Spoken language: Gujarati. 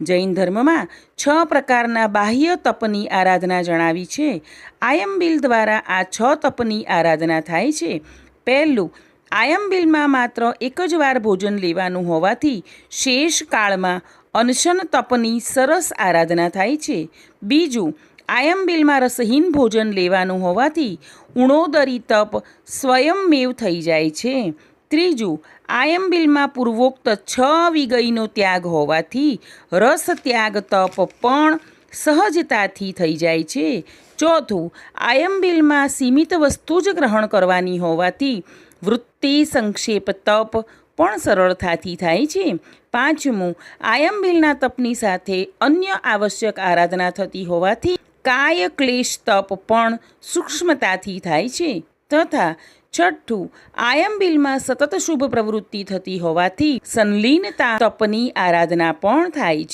જૈન ધર્મમાં છ પ્રકારના બાહ્ય તપની આરાધના જણાવી છે. આયંબિલ દ્વારા આ છ તપની આરાધના થાય છે. પહેલું આયંબિલમાં માત્ર એક જ વાર ભોજન લેવાનું હોવાથી શેષ કાળમાં અનશન તપની સરસ આરાધના થાય છે. બીજું આયંબિલમાં રસહીન ભોજન લેવાનું હોવાથી ઉણોદરી તપ સ્વયંમેવ થઈ જાય છે. ત્રીજું આયંબિલમાં પૂર્વોક્ત છ વિગયનો ત્યાગ હોવાથી રસ ત્યાગ તપ પણ સહજતાથી થઈ જાય છે. ચોથું આયંબિલમાં સીમિત વસ્તુ જ ગ્રહણ કરવાની હોવાથી વૃત્તિ, સંક્ષેપ, તપ પણ સરળતાથી થાય છે. પાંચમું આયંબિલના તપની સાથે અન્ય આવશ્યક આરાધના થતી હોવાથી કાય ક્લેશ તપ પણ સૂક્ષ્મતાથી થાય છે. તથા છઠ્ઠું આયંબિલમાં સતત શુભ પ્રવૃત્તિ થતી હોવાથી સંલીનતા તપની આરાધના પણ થાય છે.